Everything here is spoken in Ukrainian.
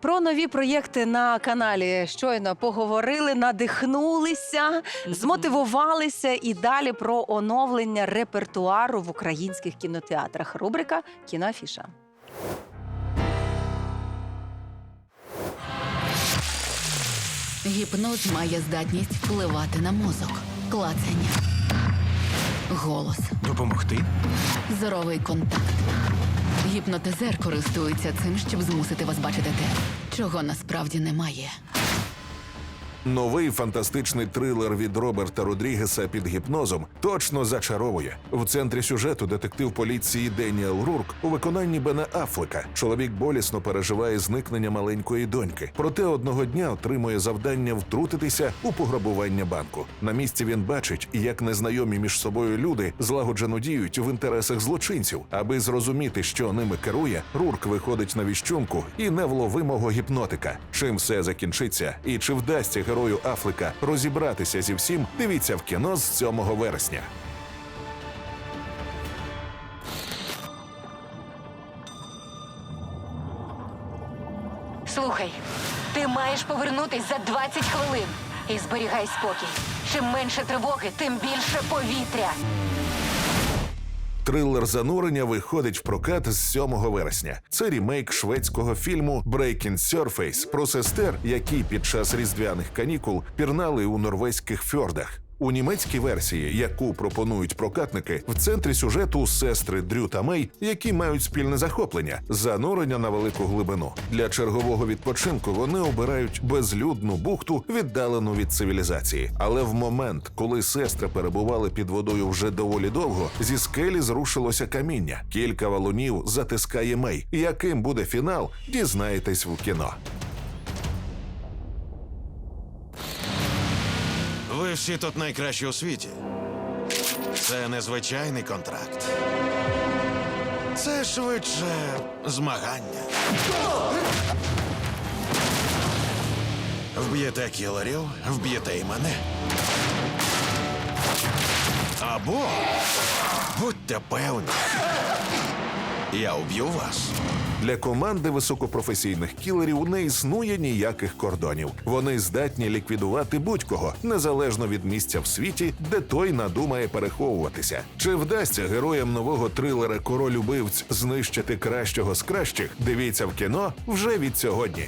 Про нові проєкти на каналі щойно поговорили, надихнулися, змотивувалися і далі про оновлення репертуару в українських кінотеатрах. Рубрика Кіноафіша. Гіпноз має здатність впливати на мозок, клацання, голос, Допомогти? зоровий контакт. Гіпнотизер користується цим, щоб змусити вас бачити те, чого насправді немає. Новий фантастичний трилер від Роберта Родрігеса під гіпнозом точно зачаровує. В центрі сюжету детектив поліції Деніел Рурк у виконанні Бена Афлека. Чоловік болісно переживає зникнення маленької доньки. Проте одного дня отримує завдання втрутитися у пограбування банку. На місці він бачить, як незнайомі між собою люди злагоджено діють в інтересах злочинців. Аби зрозуміти, що ними керує, Рурк виходить на віщунку і невловимого гіпнотика. Чим все закінчиться, і чи вдасться герою Афлика розібратися зі всім, дивіться в кіно з 7 вересня. Слухай, ти маєш повернутись за 20 хвилин і зберігай спокій. Чим менше тривоги, тим більше повітря. Трилер занурення виходить в прокат з 7 вересня. Це рімейк шведського фільму Breaking Surface про сестер, які під час різдвяних канікул пірнали у норвезьких фьордах. У німецькій версії, яку пропонують прокатники, в центрі сюжету сестри Дрю та Мей, які мають спільне захоплення занурення на велику глибину. Для чергового відпочинку вони обирають безлюдну бухту, віддалену від цивілізації. Але в момент, коли сестри перебували під водою вже доволі довго, зі скелі зрушилося каміння. Кілька валунів затискає Мей. Яким буде фінал, дізнаєтесь в кіно. Всі тут найкращі у світі. Це незвичайний контракт. Це швидше змагання. Вб'єте кілерів, вб'єте і мене. Або будьте певні. Я уб'ю вас. Для команди високопрофесійних кілерів не існує ніяких кордонів. Вони здатні ліквідувати будь-кого незалежно від місця в світі, де той надумає переховуватися. Чи вдасться героям нового трилера Король убивць знищити кращого з кращих? Дивіться в кіно вже від сьогодні.